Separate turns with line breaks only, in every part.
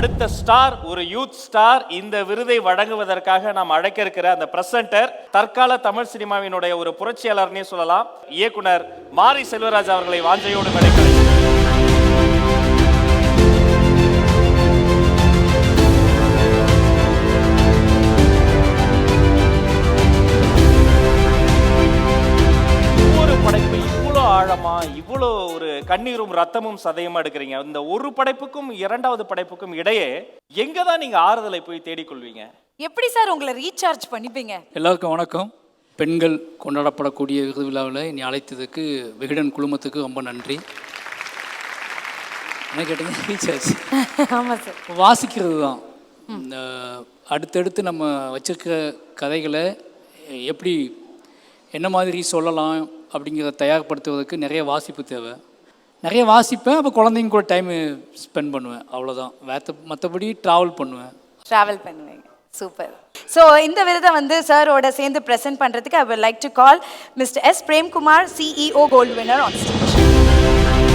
அடுத்த ஸ்டார் ஒரு youth star இந்த விருதை வழங்குவதற்காக நாம் அழைக்க இருக்கிற அந்த பிரசன்டர் தற்கால தமிழ் சினிமாவினுடைய ஒரு புரட்சியாளர்னே சொல்லலாம். இயக்குனர் மாரி செல்வராஜ் அவர்களை வாஞ்சையோடு நடைபெறும் இவ்வளோ ஒரு கண்ணீரும் ரத்தமும் சதையுமா எடுக்கிறீங்க? இந்த ஒரு படைப்புக்கும் இரண்டாவது படைப்புக்கும் இடையே எங்க தான் நீங்க ஆறுதலை போய் தேடிக்கொள்வீங்க?
எப்படி சார் உங்களை ரீசார்ஜ் பண்ணிப்பீங்க?
எல்லாருக்கும் வணக்கம். பெண்கள் கொண்டாடப்படக்கூடிய விருது விழாவில் என்னை அழைத்ததுக்கு விகடன் குழுமத்துக்கு ரொம்ப நன்றி. என்ன கேட்டீங்க? ரீசார்ஜ்
ஆமா சார்.
வாசிக்கிறது தான். அடுத்தடுத்து நம்ம வச்சிருக்கிற கதைகளை எப்படி என்ன மாதிரி சொல்லலாம் அப்படிங்கிறத தயார்படுத்துவதற்கு நிறைய வாசிப்பு தேவை. நிறைய வாசிப்பேன் அப்போ குழந்தைங்க கூட டைம் ஸ்பெண்ட் பண்ணுவேன். அவ்வளோதான் வேத்த மற்றபடி ட்ராவல் பண்ணுவேன்.
ட்ராவல் பண்ணுவேன் சூப்பர் ஸோ இந்த விருதை வந்து சாரோட சேர்ந்து ப்ரெசென்ட் பண்ணுறதுக்கு I would like to call mister S Premkumar CEO gold winner on stage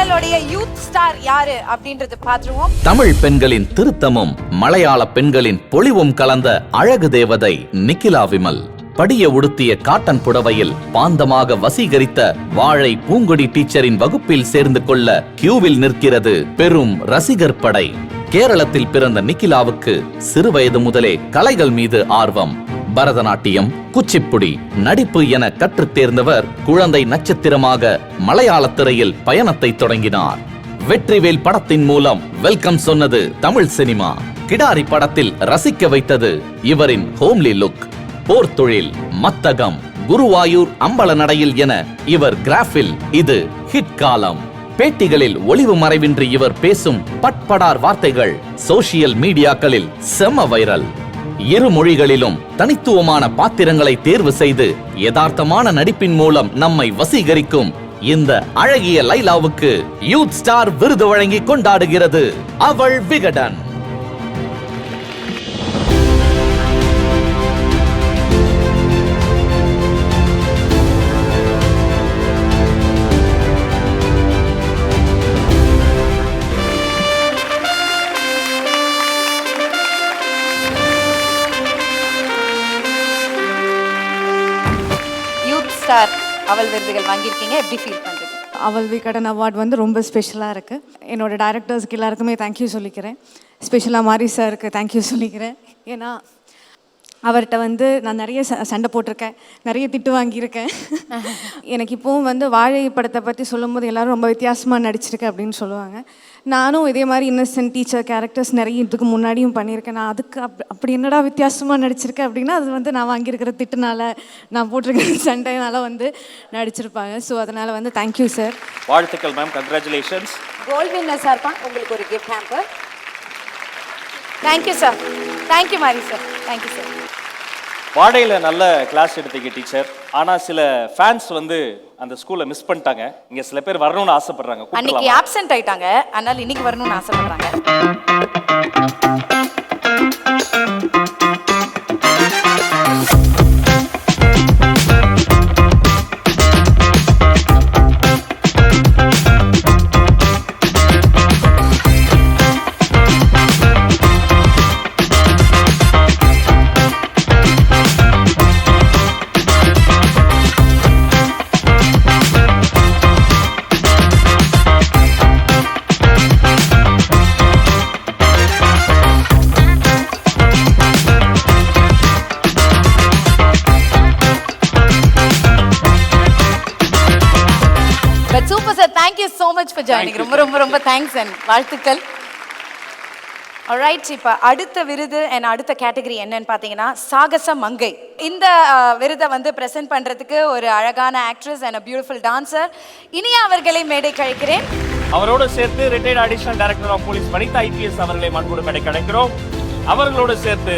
Aval youth star யாரு அப்படின்றது பாத்துருவோம்
தமிழ் பெண்களின் திருத்தமும் மலையாள பெண்களின் பொலிவும் கலந்த அழகு தேவதை நிக்கிலா விமல். படிய உடுத்திய காட்டன் புடவையில் பாந்தமாக வசீகரித்த வாழை பூங்கொடி டீச்சரின் வகுப்பில் சேர்ந்து கொள்ள கியூவில் நிற்கிறது பெரும் ரசிகர் படை. கேரளத்தில் பிறந்த நிக்கிலாவுக்கு சிறுவயது முதலே கலைகள் மீது ஆர்வம். பரதநாட்டியம் குச்சிப்புடி நடிப்பு என கற்றுத் தேர்ந்தவர் குழந்தை நட்சத்திரமாக மலையாள திரையில் பயணத்தை தொடங்கினார். வெற்றிவேல் படத்தின் மூலம் வெல்கம் சொன்னது தமிழ் சினிமா. கிடாரி படத்தில் ரசிக்க வைத்தது இவரின் ஹோம்லி லுக். போர்த்தொழில் மத்தகம் குருவாயூர் அம்பல நடையில் என இவர் கிராஃபில் இது ஹிட் காலம். பேட்டிகளில் ஒளிவு மறைவின்றி இவர் பேசும் பட்படார் வார்த்தைகள் சோசியல் மீடியாக்களில் செம வைரல். இரு மொழிகளிலும் தனித்துவமான பாத்திரங்களை தேர்வு செய்து யதார்த்தமான நடிப்பின் மூலம் நம்மை வசீகரிக்கும் இந்த அழகிய லைலாவுக்கு யூத் ஸ்டார் விருது வழங்கி கொண்டாடுகிறது அவள் விகடன்.
அவல் விருதுகள் வாங்கியிருக்கீங்க. எப்படி ஃபீல் பண்ணுறீங்க
அவள் விகடன் அவார்ட் வந்து ரொம்ப ஸ்பெஷலாக இருக்குது என்னோட டேரக்டர்ஸ்க்கு எல்லாருக்குமே தேங்க்யூ சொல்லிக்கிறேன். ஸ்பெஷலாக மாரி சாருக்கு தேங்க்யூ சொல்லிக்கிறேன். ஏன்னா அவர்கிட்ட வந்து நான் நிறைய ச- சண்டை போட்டிருக்கேன் நிறைய திட்டு வாங்கியிருக்கேன். எனக்கு இப்போவும் வந்து வாழை படத்தை பற்றி சொல்லும்போது எல்லாரும் ரொம்ப வித்தியாசமாக நடிச்சிருக்கேன் அப்படின்னு சொல்லுவாங்க. நானும் இதே மாதிரி இன்னசென்ட் டீச்சர் கேரக்டர்ஸ் நிறைய இதுக்கு முன்னாடியும் பண்ணியிருக்கேன். நான் அதுக்கு அப் அப்படி என்னடா வித்தியாசமாக நடிச்சிருக்கேன் அப்படின்னா அது வந்து நான் வாங்கியிருக்கிற திட்டுனால நான் போட்டிருக்கிற சண்டைனால வந்து நடிச்சிருப்பாங்க. ஸோ அதனால் வந்து தேங்க்யூ சார்
வாழ்த்துக்கள் மேம் கங்க்ராச்சுலேஷன்ஸ்
கோல்ட் வின்னர் சார்பா உங்களுக்கு ஒரு gift hamper thank you sir thank you Mari sir thank you sir
வாடையில நல்ல கிளாஸ் எடுத்தீங்க டீச்சர் ஆனா சில ஃபேன்ஸ் வந்து அந்த ஸ்கூல்ல மிஸ் பண்ணிட்டாங்க. இங்க சில பேர் வரணும்னு ஆசைப்படுறாங்க.
அன்னைக்கு? ஆப்சென்ட் ஆயிட்டாங்க. அதனால இன்னைக்கு வரணும்னு ஆசைப்படுறாங்க. ஃபார் ஜாயினிங் ரொம்ப ரொம்ப ரொம்ப தேங்க்ஸ் அண்ட் வாழ்த்துக்கள். ரைட் இப்போ அடுத்த விருது அண்ட் அடுத்த கேட்டகரி என்னன்னு பார்த்தீங்கன்னா சாகச மங்கை. இந்த விருதை வந்து ப்ரெசென்ட் பண்ணுறதுக்கு ஒரு அழகான actress and a beautiful dancer Iniya அவர்களை மேடை கழிக்கிறேன்.
அவரோடு சேர்த்து retired additional director of police Vanitha IPS அவர்களை மண்புடு கடை கிடைக்கிறோம் அவர்களோடு சேர்த்து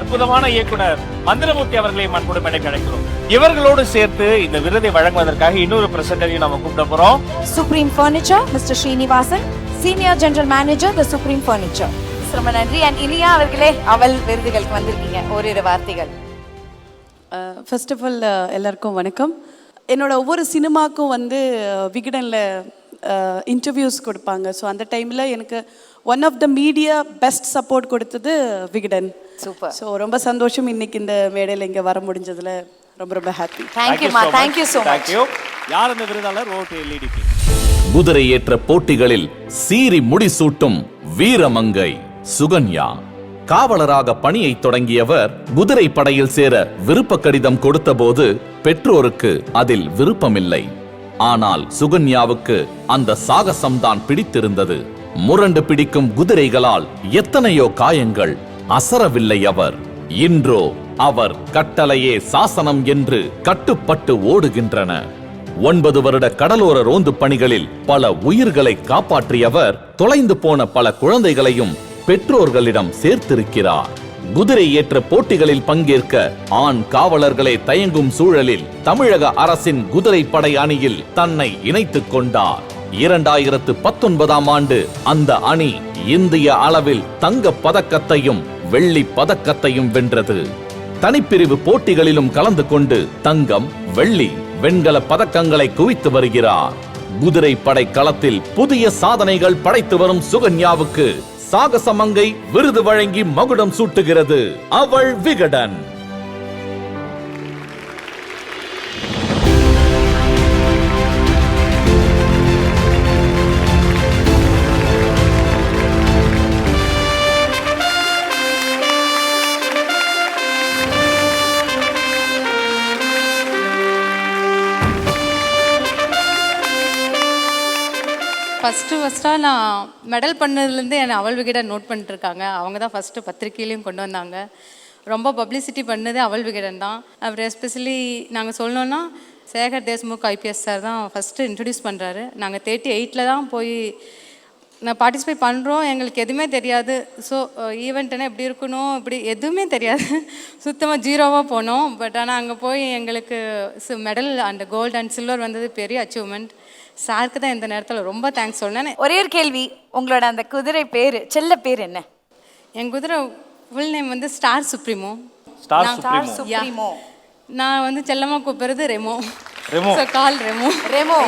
அற்புதமான இயக்குனர் மந்திரமூர்த்தி அவர்களை மண்புடு கடை கிடைக்கிறோம் இவர்களோடு சேர்த்து இந்த விருதை வழங்குவதற்காக இன்னொரு பிரசன்டரையும் நம்ம கூப்பிட போறோம்.
Supreme furniture mister Srinivasan senior general manager the supreme furniture ரொம்ப நன்றி. அண்ட் இனியா அவர்களே அவள் விருதுகளுக்கு வந்திருக்கீங்க. ஓரிரு வார்த்தைகள்.
ஃபர்ஸ்ட் ஆஃப் ஆல் எல்லாருக்கும் வணக்கம். என்னோட ஒவ்வொரு சினிமாக்கும் வந்து விகடனில் இன்டர்வியூஸ் கொடுப்பாங்க. ஸோ அந்த டைமில் எனக்கு one of the media best support கொடுத்தது விகடன்.
Super.
ஸோ ரொம்ப சந்தோஷம் இன்னைக்கு இந்த மேடையில் இங்கே வர முடிஞ்சதுல. ரொம்ப ரொம்ப ஹாப்பி
தேங்க்யூமா தேங்க்யூ ஸோ மச்
தேங்க்யூ யார் அந்த விருதாளர் ஓட்டு எல்இடிக்கு
குதிரை ஏற்ற போட்டிகளில் சீறி முடிசூட்டும் வீரமங்கை சுகன்யா. காவலராக பணியை தொடங்கியவர் குதிரை படையில் சேர விருப்ப கடிதம் கொடுத்தபோது பெற்றோருக்கு அதில் விருப்பமில்லை. ஆனால் சுகன்யாவுக்கு அந்த சாகசம்தான் பிடித்திருந்தது. முரண்டு பிடிக்கும் குதிரைகளால் எத்தனையோ காயங்கள் அசரவில்லை அவர். இன்றோ அவர் கட்டளையே சாசனம் என்று கட்டுப்பட்டு ஓடுகின்றன. ஒன்பது வருட கடலோர ரோந்து பணிகளில் பல உயிர்களை காப்பாற்றியவர் தொலைந்து போன பல குழந்தைகளையும் பெற்றோர்களிடம் சேர்த்திருக்கிறார். குதிரை ஏற்ற போட்டிகளில் பங்கேற்க ஆண் காவலர்களே தயங்கும் சூழலில் தமிழக அரசின் குதிரை படை அணியில் தன்னை இணைத்துக் கொண்டார். இரண்டாயிரத்து பத்தொன்பதாம் ஆண்டு அந்த அணி இந்திய அளவில் தங்கப் பதக்கத்தையும் வெள்ளி பதக்கத்தையும் வென்றது. தனிப்பிரிவு போட்டிகளிலும் கலந்து கொண்டு தங்கம் வெள்ளி வெண்கல பதக்கங்களை குவித்து வருகிறார். குதிரை படை களத்தில் புதிய சாதனைகள் படைத்து வரும் சுகன்யாவுக்கு சாகசமங்கை விருது வழங்கி மகுடம் சூட்டுகிறது. அவள் விகடன்.
ஃபஸ்ட்டு ஃபஸ்ட்டாக நான் மெடல் பண்ணதுலேருந்து என்னை அவள் விகிட நோட் பண்ணிட்டுருக்காங்க. அவங்க தான் ஃபஸ்ட்டு பத்திரிக்கையிலையும் கொண்டு வந்தாங்க. ரொம்ப பப்ளிசிட்டி பண்ணது அவள் விகடன் தான். அப்புறம் எஸ்பெஷலி நாங்கள் சொல்லணுன்னா சேகர் தேஷ்முக் ஐபிஎஸ் சார் தான் ஃபஸ்ட்டு இன்ட்ரடியூஸ் பண்ணுறாரு நாங்கள் தேர்ட்டி எயிட்டில் தான் போய் நான் பார்ட்டிசிபேட் பண்ணுறோம் எங்களுக்கு எதுவுமே தெரியாது. ஸோ ஈவெண்ட்னா எப்படி இருக்கணும்? இப்படி எதுவுமே தெரியாது. சுத்தமாக ஜீரோவாக போனோம். பட் ஆனால் அங்கே போய் எங்களுக்கு medal and gold and silver வந்தது பெரிய அச்சீவ்மெண்ட் சாருக்கு தான் இந்த நேரத்தில் ரொம்ப தேங்க்ஸ் சொன்னேன்.
ஒரே ஒரு கேள்வி. உங்களோட அந்த குதிரை பேரு செல்ல பேர் என்ன?
என் குதிரை ஃபுல் நேம் வந்து ஸ்டார் சுப்ரீமோ
ஸ்டார்
நான்
ஸ்டார்
சுப்ரீமோ
சுப்ரீமோ
நான் வந்து செல்லமாக கூப்பிடுறது Remo
Remo.
So call Remo
Remo.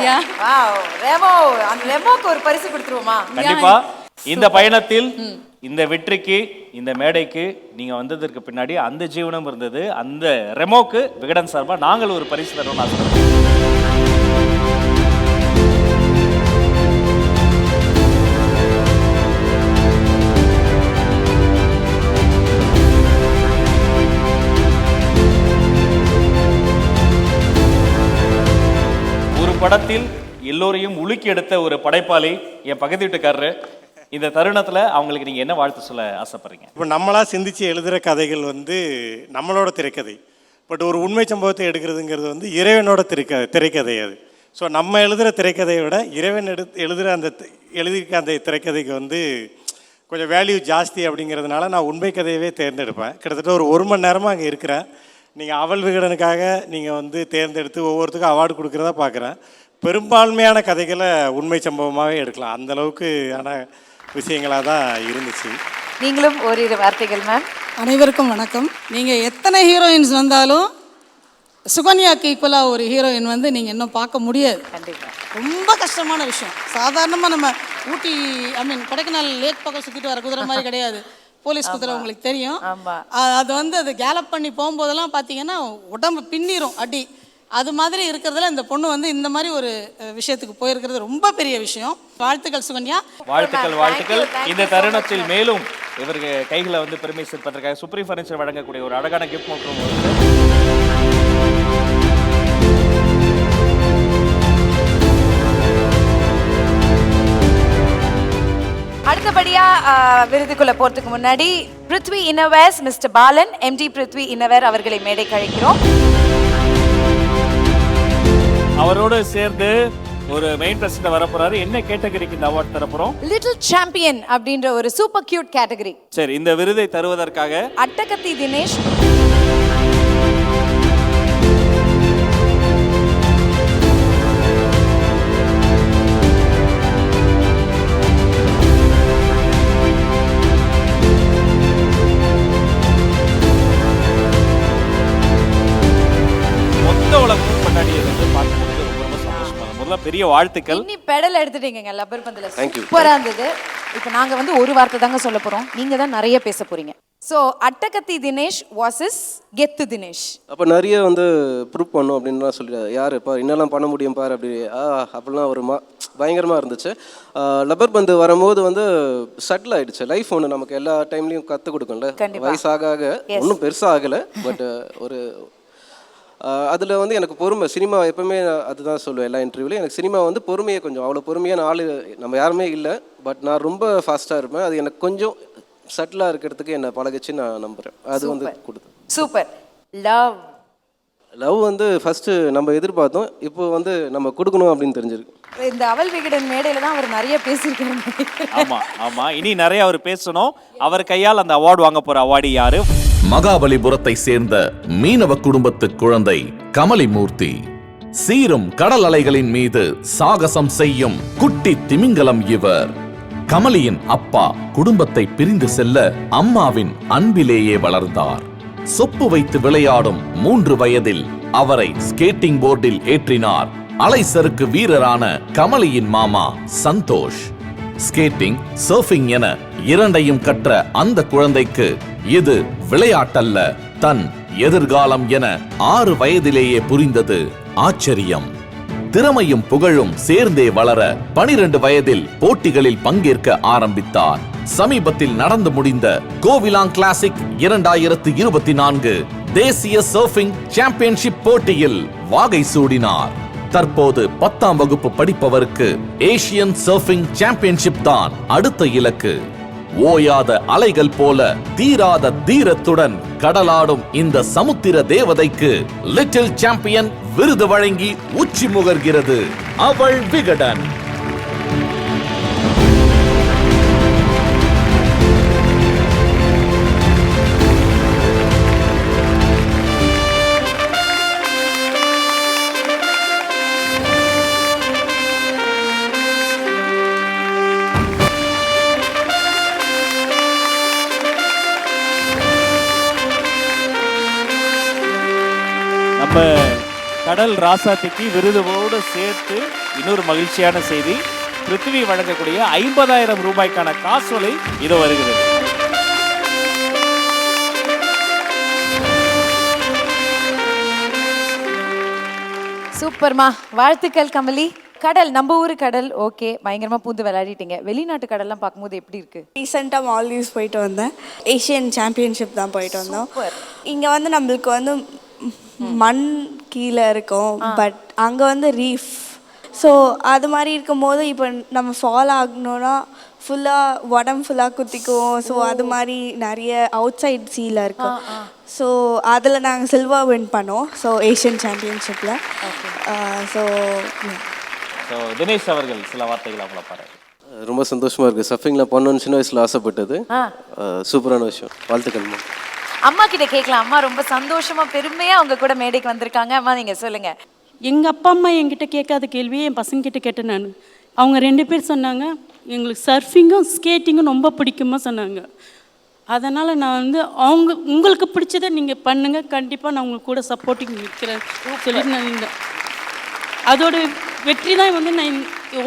Wow Remo அந்த ரெமோக்கு ஒரு பரிசு கொடுத்துருவோமா?
கண்டிப்பா. இந்த பயணத்தில் இந்த வெற்றிக்கு இந்த மேடைக்கு நீங்க வந்ததற்கு பின்னாடி அந்த ஜீவனம் இருந்தது. அந்த ரெமோக்கு விகடன் சார்பா நாங்கள் ஒரு பரிசு தரோம்னு ஆசைப்படுறோம். படத்தில் எல்லோரையும் உலுக்கி எடுத்த ஒரு படைப்பாளி என் பக்கத்து வீட்டுக்காரரு. இந்த தருணத்தில் அவங்களுக்கு நீங்கள் என்ன வாழ்த்து சொல்ல ஆசைப்படுறீங்க?
இப்போ நம்மளாக சிந்திச்சு எழுதுகிற கதைகள் வந்து நம்மளோட திரைக்கதை. பட் ஒரு உண்மை சம்பவத்தை எடுக்கிறதுங்கிறது வந்து இறைவனோட திரைக்க திரைக்கதை அது. ஸோ நம்ம எழுதுகிற திரைக்கதையை விட இறைவன் எடு எழுதுகிற அந்த எழுதியிருக்க அந்த திரைக்கதைக்கு வந்து கொஞ்சம் வேல்யூ ஜாஸ்தி அப்படிங்கிறதுனால நான் உண்மை கதையவே தேர்ந்தெடுப்பேன். கிட்டத்தட்ட ஒரு ஒரு மணி நேரமாக அங்கே இருக்கிறேன். நீங்கள் அவல் விகடனுக்காக நீங்கள் வந்து தேர்ந்தெடுத்து ஒவ்வொருத்துக்கும் அவார்டு கொடுக்குறதா பார்க்குறேன் பெரும்பான்மையான கதைகளை உண்மை சம்பவமாகவே எடுக்கலாம். அந்த அளவுக்கு ஆன விஷயங்களாக தான் இருந்துச்சு.
நீங்களும் ஓரிரு வார்த்தைகள் மேம்
அனைவருக்கும் வணக்கம். நீங்கள் எத்தனை ஹீரோயின்ஸ் வந்தாலும் சுகன்யாக்கு ஈக்குவலாக ஒரு ஹீரோயின் வந்து நீங்கள் இன்னும் பார்க்க முடியாது.
கண்டிப்பா.
ரொம்ப கஷ்டமான விஷயம். சாதாரணமாக நம்ம ஊட்டி ஐ மீன் கொடைக்கானல் லேக் பக்கம் சுற்றிட்டு வர குதிரை மாதிரி கிடையாது. போலீஸ் குதிரை உங்களுக்கு தெரியும். அது வந்து அது கேலப் பண்ணி போகும்போதெல்லாம் பார்த்தீங்கன்னா உடம்பு பின்னிரும் அடி. அது மாதிரி இருக்கிறதுல இந்த பொண்ணு வந்து இந்த மாதிரி ஒரு விஷயத்துக்கு போயிருக்கிறது ரொம்ப பெரிய விஷயம். வாழ்த்துக்கள் சுகன்யா.
வாழ்த்துக்கள் வாழ்த்துக்கள். இந்த தருணத்தில் மேலும் இவருக்கு கைகளை வந்து பெருமை சேர்ப்பதற்காக சுப்ரீம் ஃபர்னிச்சர் வழங்கக்கூடிய ஒரு அழகான கிஃப்ட் மற்றும்
அடுத்தபடியா விருதுக்குள்ள போறதுக்கு முன்னாடி Prithvi innerwears mister Balan MD Prithvi innerwear அவர்களை மேடை கழிக்கிறோம்
அவரோடு சேர்ந்து ஒரு மெயின் பிரசிடண்ட் வரப்போறாரு. என்ன கேட்டகரிக்கு இந்த அவார்ட் தரப்போறோம்?
லிட்டில் சாம்பியன் அப்படின்ற ஒரு சூப்பர் கியூட் கேட்டகரி
சரி இந்த விருதை தருவதற்காக
அட்டகத்தி தினேஷ்.
முதல்ல பெரிய வாழ்த்துக்கள்.
இன்னி பெடல் எடுத்துட்டீங்க லப்பர் பந்துல.
Thank you.
சூப்பரா இருந்தது. இப்போ நாங்க வந்து ஒரு வார்த்தை தாங்க சொல்ல போறோம். நீங்க தான் நிறைய பேச போறீங்க. சோ அட்டகத்தி தினேஷ் வாசஸ் கெத்து தினேஷ்.
அப்போ நிறைய வந்து ப்ரூவ் பண்ணும் அப்படின்லாம் சொல்லி யார்? பார் என்னெல்லாம் பண்ண முடியும் பார் அப்படி. ஆ அப்படிலாம் ஒரு மா பயங்கரமாக இருந்துச்சு. லப்பர் பந்து வரும்போது வந்து செட்டில் ஆயிடுச்சு. லைஃப் ஒன்று நமக்கு எல்லா டைம்லையும் கற்றுக் கொடுக்கும்ல.
கண்டிப்பா.
வயசாக ஆக ஒன்றும் பெருசாக ஆகலை. பட் ஒரு அதில் வந்து எனக்கு பொறுமை சினிமா எப்பவுமே அதுதான் சொல்லுவேன் எல்லா இன்டர்வியூலையும் எனக்கு சினிமா வந்து பொறுமையை கொஞ்சம் அவ்வளோ பொறுமையான ஆள் நம்ம யாருமே இல்லை. பட் நான் ரொம்ப ஃபாஸ்ட்டாக இருப்பேன். அது எனக்கு கொஞ்சம் செட்டிலாக இருக்கிறதுக்கு என்னை பழகுச்சு நான் நம்புகிறேன் அது வந்து கொடுத்து
சூப்பர். லவ்
லவ் வந்து ஃபஸ்ட்டு நம்ம எதிர்பார்த்தோம். இப்போ வந்து நம்ம கொடுக்கணும் அப்படின்னு தெரிஞ்சிருக்கு.
இந்த அவல் விகடன் மேடையில தான் அவர் நிறைய பேசியிருக்காரு.
ஆமா ஆமா. இனி நிறைய அவர் பேசணும். அவர் கையால் அந்த அவார்டு வாங்க போற அவார்டு யாரு?
மகாபலிபுரத்தை சேர்ந்த மீனவ குடும்பத்து குழந்தை கமலிமூர்த்தி. சீரும் கடல் அலைகளின் மீது சாகசம் செய்யும் குட்டி திமிங்கலம் இவர். கமலியின் அப்பா குடும்பத்தை பிரிந்து செல்ல அம்மாவின் அன்பிலேயே வளர்ந்தார். சொப்பு வைத்து விளையாடும் மூன்று வயதில் அவரை ஸ்கேட்டிங் போர்டில் ஏற்றினார். அலைசருக்கு வீரரான கமலியின் மாமா சந்தோஷ். ஸ்கேட்டிங் சர்ஃபிங் என இரண்டையும் கற்ற அந்த குழந்தைக்கு இது விளையாட்டல்ல தன் எதிர்காலம் என ஆறு வயதிலேயே புரிந்தது. ஆச்சரியம். திறமையும் புகழும் சேர்ந்தே வளர பனிரெண்டு வயதில் போட்டிகளில் பங்கேற்க ஆரம்பித்தார். சமீபத்தில் நடந்து முடிந்த கோவிலாங் கிளாசிக் இரண்டாயிரத்து இருபத்தி நான்கு தேசிய சர்ஃபிங் சாம்பியன்ஷிப் போட்டியில் வாகை சூடினார். தற்போது பத்தாம் வகுப்பு படிப்பவருக்கு ஏசியன் சர்ஃபிங் சாம்பியன்ஷிப் தான் அடுத்த இலக்கு. ஓயாத அலைகள் போல தீராத தீரத்துடன் கடலாடும் இந்த சமுத்திர தேவதைக்கு லிட்டில் சாம்பியன் விருது வழங்கி உச்சி முகர்கிறது. அவள் விகடன்.
கடல் ராசாத்திக்கு விருதுவோடு சேர்த்து இன்னொரு மகிழ்ச்சியான செய்தி. பிருத்திவி வழங்கக்கூடிய ஐம்பதாயிரம் ரூபாய்க்கான காசோலை இது வருகிறது.
சூப்பர்மா. வாழ்த்துக்கள் கமலி. கடல் நம்ம ஊரு கடல். ஓகே பயங்கரமா பூந்து விளையாடிட்டீங்க. வெளிநாட்டு கடல்லாம் பார்க்கும்போது எப்படி இருக்கு?
ரீசெண்டாக மால்தீவ்ஸ் போயிட்டு வந்தேன். ஏஷியன் சாம்பியன்ஷிப் தான் போயிட்டு வந்தோம். இங்கே வந்து நம்மளுக்கு வந்து மண் கீழே இருக்கும் பட் அங்கே வந்து ரீஃப் ஸோ அது மாதிரி இருக்கும்போது இப்போ நம்ம ஃபால் ஆகணும்னா ஃபுல்லாக உடம்பு ஃபுல்லாக குத்திக்குவோம். ஸோ அது மாதிரி நிறைய அவுட் சைட் சீல இருக்கும் ஸோ அதில் நாங்கள் சில்வர் வின் பண்ணோம். ஸோ ஏஷியன் சாம்பியன்ஷிப்பில் ஸோ
ஸோ தினேஷ் அவர்கள் சில வார்த்தைகள் அவங்கள பாருங்க.
ரொம்ப சந்தோஷமா இருக்கு. சர்ஃபிங்கில் பண்ணணும்னு சின்ன வயசுல ஆசைப்பட்டது. சூப்பரான விஷயம். வாழ்த்துக்கள்மா
அம்மா கிட்ட கேட்கலாம். அம்மா ரொம்ப சந்தோஷமா பெருமையா அவங்க கூட மேடைக்கு வந்திருக்காங்க. அம்மா நீங்க சொல்லுங்க.
எங்கள் அப்பா அம்மா என்கிட்ட கேட்காத கேள்வியை என் பசங்கிட்ட கேட்டேன் நான். அவங்க ரெண்டு பேர் சொன்னாங்க எங்களுக்கு சர்ஃபிங்கும் ஸ்கேட்டிங்கும் ரொம்ப பிடிக்குமா சொன்னாங்க. அதனால் நான் வந்து அவங்க உங்களுக்கு பிடிச்சதை நீங்கள் பண்ணுங்கள் கண்டிப்பாக நான் உங்களுக்கு கூட சப்போர்ட்டிங் நிற்கிறேன் சொல்லிட்டு நான் இந்த அதோட வெற்றி தான் வந்து நான்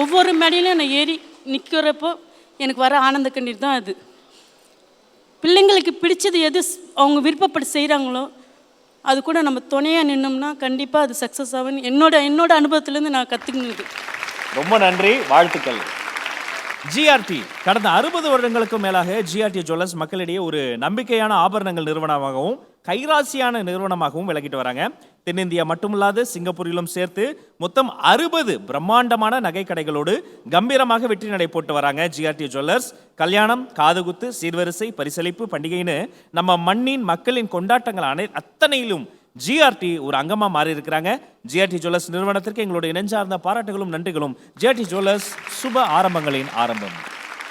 ஒவ்வொரு மேடையிலும் நான் ஏறி நிற்கிறப்போ எனக்கு வர ஆனந்த கண்ணீர் தான் அது. பிள்ளைங்களுக்கு பிடிச்சது எது அவங்க விருப்பப்பட்டு செய்கிறாங்களோ அது கூட நம்ம துணையாக நின்னோம்னா கண்டிப்பாக அது சக்ஸஸ் ஆகும் என்னோட என்னோட அனுபவத்துலேருந்து நான் கற்றுக்கினது
ரொம்ப நன்றி வாழ்த்துக்கள். ஜிஆர்டி கடந்த அறுபது வருடங்களுக்கும் மேலாக ஜிஆர்டி ஜுவல்லர்ஸ் மக்களிடையே ஒரு நம்பிக்கையான ஆபரணங்கள் நிறுவனமாகவும் கைராசியான நிறுவனமாகவும் விளக்கிட்டு வராங்க. தென்னிந்தியா மட்டுமல்லாது சிங்கப்பூரிலும் சேர்த்து மொத்தம் அறுபது பிரம்மாண்டமான நகை கடைகளோடு கம்பீரமாக வெற்றி நடை போட்டு வராங்க ஜிஆர்டி ஜுவல்லர்ஸ் கல்யாணம் காதுகுத்து சீர்வரிசை பரிசளிப்பு பண்டிகைன்னு நம்ம மண்ணின் மக்களின் கொண்டாட்டங்கள் அனை அத்தனையிலும் ஜிஆர்டி ஒரு அங்கமாக மாறி இருக்கிறாங்க ஜிஆர்டி ஜுவல்லர்ஸ் நிறுவனத்திற்கு எங்களுடைய நெஞ்சார்ந்த பாராட்டுகளும் நன்றிகளும். ஜிஆர்டி ஜுவல்லர்ஸ் சுப ஆரம்பங்களின் ஆரம்பம்.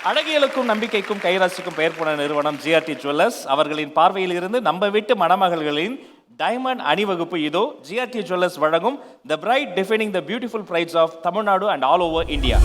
அழகியலுக்கும் நம்பிக்கைக்கும் கைராசிக்கும் பெயர் போன நிறுவனம் ஜிஆர்டி ஜுவல்லர்ஸ் அவர்களின் பார்வையில் இருந்து நம்ம வீட்டு மணமகள்களின் டைமண்ட் அணிவகுப்பு இதோ ஜிஆர்டி ஜுவல்லர்ஸ் வழங்கும் the bride defining the beautiful brides of Tamil Nadu and all over India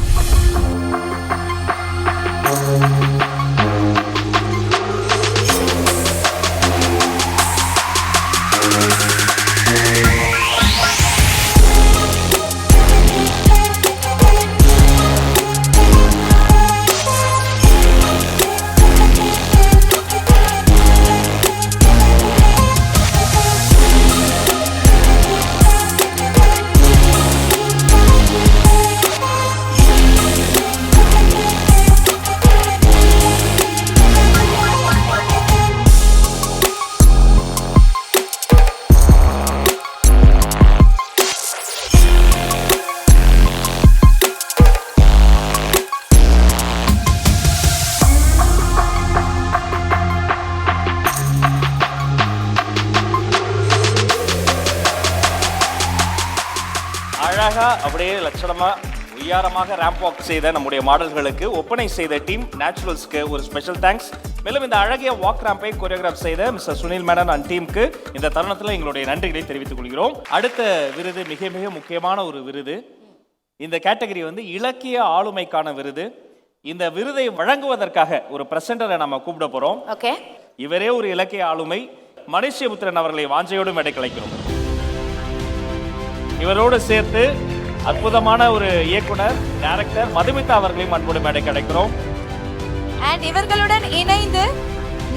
உயரமாக ரேம்ப் வாக் செய்த நம்முடைய மாடல்களுக்கு ஒப்பனை செய்த டீம் நேச்சுரல்ஸ்க்கு ஒரு ஸ்பெஷல் தேங்க்ஸ் மேலும் இந்த அழகிய வாக் ரேம்பை கொரியோகிராஃப் செய்த மிஸ்டர் சுனில் மேனன் அண்ட் டீமுக்கு இந்த தருணத்தில் எங்களுடைய நன்றிகளை தெரிவித்துக் கொள்கிறோம். அடுத்த விருது மிக மிக முக்கியமான ஒரு விருது. இந்த கேட்டகரி வந்து இலக்கிய ஆளுமைக்கான விருது. இந்த விருதை வழங்குவதற்காக ஒரு பிரசண்டரை நம்ம கூப்பிட போறோம்.
ஓகே
இவரே ஒரு இலக்கிய ஆளுமை. மனுஷ்யபுத்திரன் அவர்களை வாஞ்சையோடு மேடை கலைக்கிறோம் இவரோடு சேர்த்து அற்புதமான ஒரு இயக்குனர் டைரக்டர் மதுமிதா அவர்களையும் அன்போடு மேடை கிடைக்கிறோம்
அண்ட் இவர்களுடன் இணைந்து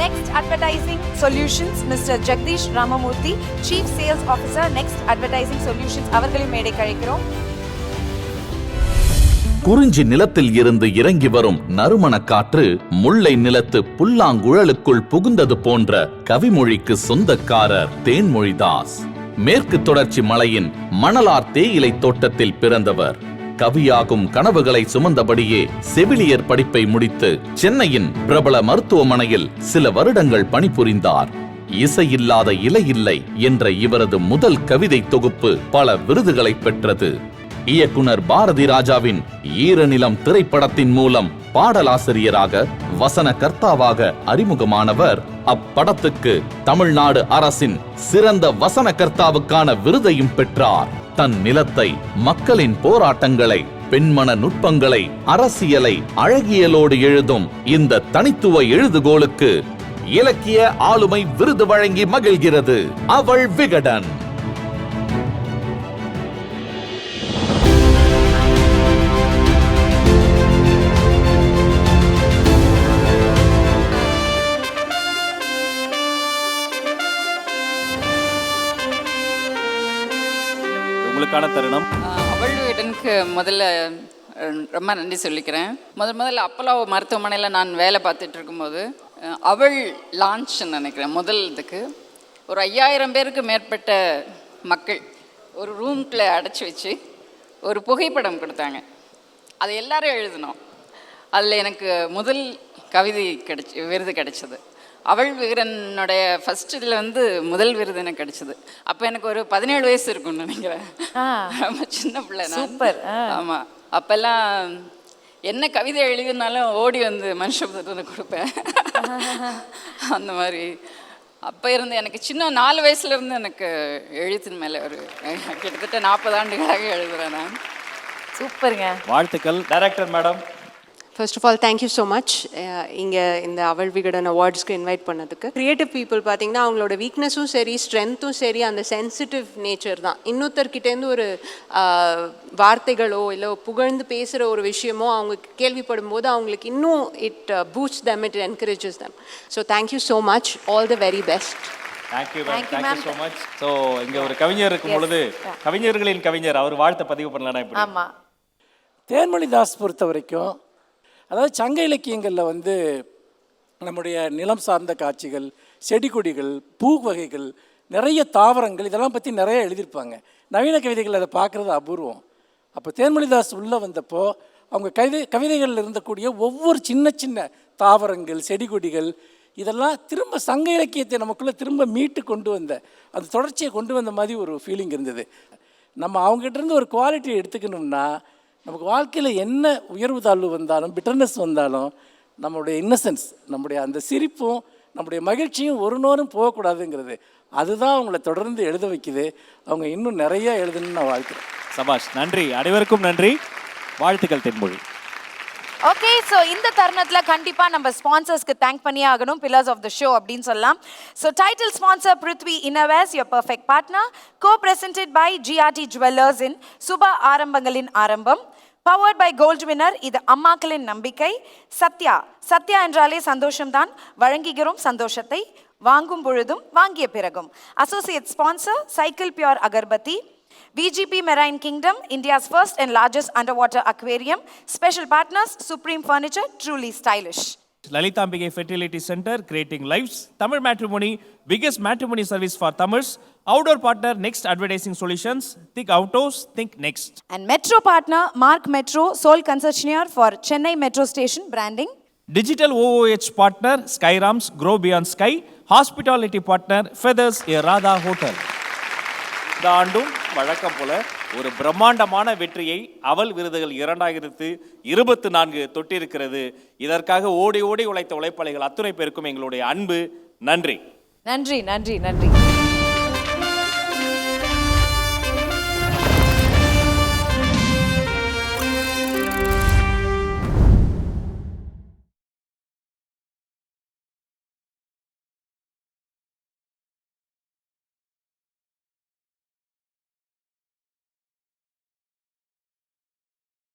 Next Advertising Solutions mister Jagadish Ramamurthy chief sales officer Next Advertising Solutions அவர்களையும் மேடை கழிக்கிறோம்
குறிஞ்சி நிலத்தில் இருந்து இறங்கி வரும் நறுமண காற்று முல்லை நிலத்து புல்லாங்குழலுக்குள் புகுந்தது போன்ற கவிமொழிக்கு சொந்தக்காரர் தேன்மொழிதாஸ். மேற்கு தொடர்ச்சி மலையின் மணலார் தேயிலை தோட்டத்தில் பிறந்தவர். கவியாகும் கனவுகளை சுமந்தபடியே செவிலியர் படிப்பை முடித்து சென்னையின் பிரபல மருத்துவமனையில் சில வருடங்கள் பணிபுரிந்தார். இசையில்லாத இலை இல்லை என்ற இவரது முதல் கவிதை தொகுப்பு பல விருதுகளை பெற்றது. இயக்குனர் பாரதி ராஜாவின் ஈரநிலம் திரைப்படத்தின் மூலம் பாடலாசிரியராக வசன கர்த்தாவாக அறிமுகமானவர். அப்படத்துக்கு தமிழ்நாடு அரசின் சிறந்த வசன கர்த்தாவுக்கான விருதையும் பெற்றார். தன் நிலத்தை மக்களின் போராட்டங்களை பெண்மன நுட்பங்களை அரசியலை அழகியலோடு எழுதும் இந்த தனித்துவ எழுதுகோலுக்கு இலக்கிய ஆளுமை விருது வழங்கி மகிழ்கிறது. அவள் விகடன்.
உங்களுக்கான தருணம்.
அவள் வீடனுக்கு முதல்ல ரொம்ப நன்றி சொல்லிக்கிறேன். முதல் முதல்ல அப்பலோ மருத்துவமனையில் நான் வேலை பார்த்துட்டு இருக்கும்போது அவள் லான்ச்னு நினைக்கிறேன் முதல் இதுக்கு. ஒரு ஐயாயிரம் பேருக்கு மேற்பட்ட மக்கள் ஒரு ரூம்குள்ளே அடைச்சி வச்சு ஒரு புகைப்படம் கொடுத்தாங்க. அதை எல்லாரும் எழுதினோம். அதில் எனக்கு முதல் கவிதை கிடைச்சி விருது கிடைச்சது. அவள் வீரனுடைய ஃபர்ஸ்ட் இதில் வந்து முதல் விருது எனக்கு கிடைச்சது. அப்போ எனக்கு ஒரு பதினேழு வயசு இருக்கும்னு நினைக்கிறேன். ரொம்ப சின்ன பிள்ளை
ஆ.
ஆமாம் அப்போல்லாம் என்ன கவிதை எழுதினாலும் ஓடி வந்து மனுஷபுத்திரனை கொடுப்பேன். அந்த மாதிரி. அப்போ இருந்து எனக்கு சின்ன நாலு வயசுல இருந்து எனக்கு எழுத்தின் மேலே ஒரு கிட்டத்தட்ட நாற்பது ஆண்டுகளாக எழுதுறேன் நான்.
சூப்பருங்க.
வாழ்த்துக்கள். Director madam
first of all thank you so much இங்கே இந்த அவள் விகடன் அவார்ட்ஸ்க்கு இன்வைட் பண்ணதுக்கு. க்ரியேட்டிவ் பீப்புள் பார்த்தீங்கன்னா அவங்களோட வீக்னஸும் சரி ஸ்ட்ரென்த்தும் சரி அந்த சென்சிட்டிவ் நேச்சர் தான். இன்னொருத்தர்கிட்டேருந்து ஒரு வார்த்தைகளோ இல்லை புகழ்ந்து பேசுகிற ஒரு விஷயமோ அவங்க கேள்விப்படும் போது அவங்களுக்கு இன்னும் it boost them it encourages them so thank you so much all the very best
thank you ma'am
Thank you,
thank you. So much so இங்க ஒரு கவிஞர் இருக்கும் பொழுது கவிஞர்களின் கவிஞர் அவர் வாழ்த்தை பதிவு பண்ணலாம் இப்படி
ஆமா.
தேன்மொழிதாஸ் பொறுத்த வரைக்கும் அதாவது சங்க இலக்கியங்களில் வந்து நம்முடைய நிலம் சார்ந்த காட்சிகள் செடி கொடிகள் பூ வகைகள் நிறைய தாவரங்கள் இதெல்லாம் பற்றி நிறைய எழுதியிருப்பாங்க. நவீன கவிதைகள் அதை பார்க்குறது அபூர்வம். அப்போ தேன்மொழிதாஸ் உள்ளே வந்தப்போ அவங்க கவிதை கவிதைகளில் இருந்தக்கூடிய ஒவ்வொரு சின்ன சின்ன தாவரங்கள் செடி கொடிகள் இதெல்லாம் திரும்ப சங்க இலக்கியத்தை நமக்குள்ளே திரும்ப மீட்டு கொண்டு வந்த அந்த தொடர்ச்சியை கொண்டு வந்த மாதிரி ஒரு ஃபீலிங் இருந்தது. நம்ம அவங்ககிட்ட இருந்து ஒரு குவாலிட்டியை எடுத்துக்கணும்னா நமக்கு வாழ்க்கையில் என்ன உயர்வு தாழ்வு வந்தாலும் பிட்டர்னஸ் வந்தாலும் நம்மளுடைய இன்னசென்ஸ் நம்முடைய அந்த சிரிப்பும் நம்முடைய மகிழ்ச்சியும் ஒரு நோரும் போகக்கூடாதுங்கிறது. அதுதான் அவங்கள தொடர்ந்து எழுத வைக்குது. அவங்க இன்னும் நிறைய எழுதணும்னு நான் வாழ்க்கிறேன்.
சபாஷ் நன்றி. அனைவருக்கும் நன்றி. வாழ்த்துக்கள் தென்மொழி.
ஓகே ஸோ இந்த தருணத்தில் கண்டிப்பாக நம்ம ஸ்பான்சர்ஸ்க்கு தேங்க் பண்ணியே ஆகணும். பில்லர்ஸ் ஆஃப் த ஷோ அப்படின்னு சொல்லலாம். So title sponsor Prithvi innovates your perfect partner co presented by GRT Jewellers இன் சுப ஆரம்பங்களின் ஆரம்பம். பவர்ட் பை கோல்ட் வினர் இது அம்மாக்களின் நம்பிக்கை. சத்யா சத்யா என்றாலே சந்தோஷம்தான். வழங்குகிறோம் சந்தோஷத்தை. வாங்கும் பொழுதும் வாங்கிய பிறகும். Associate sponsor Cycle Pure agarbatti VGP Marine Kingdom, India's first and largest underwater aquarium. Special partners, Supreme Furniture, truly stylish.
Lalithambigai fertility centre creating lives Tamil matrimony biggest matrimony service for Tamils outdoor partner Next Advertising Solutions think outdoors think next
And Metro partner, Mark Metro, sole concessionaire for Chennai Metro Station branding.
Digital OOH partner Skyrams grow beyond sky hospitality partner Feathers a Radha hotel இந்த ஆண்டும் வழக்கம் போல ஒரு பிரம்மாண்டமான வெற்றியை அவல் விருதுகள் இரண்டாயிரத்து இருபத்து நான்கு தொட்டிருக்கிறது. இதற்காக ஓடி ஓடி உழைத்த உழைப்பாளிகள் அத்துணை பேருக்கும் எங்களுடைய அன்பு. நன்றி.
நன்றி நன்றி நன்றி.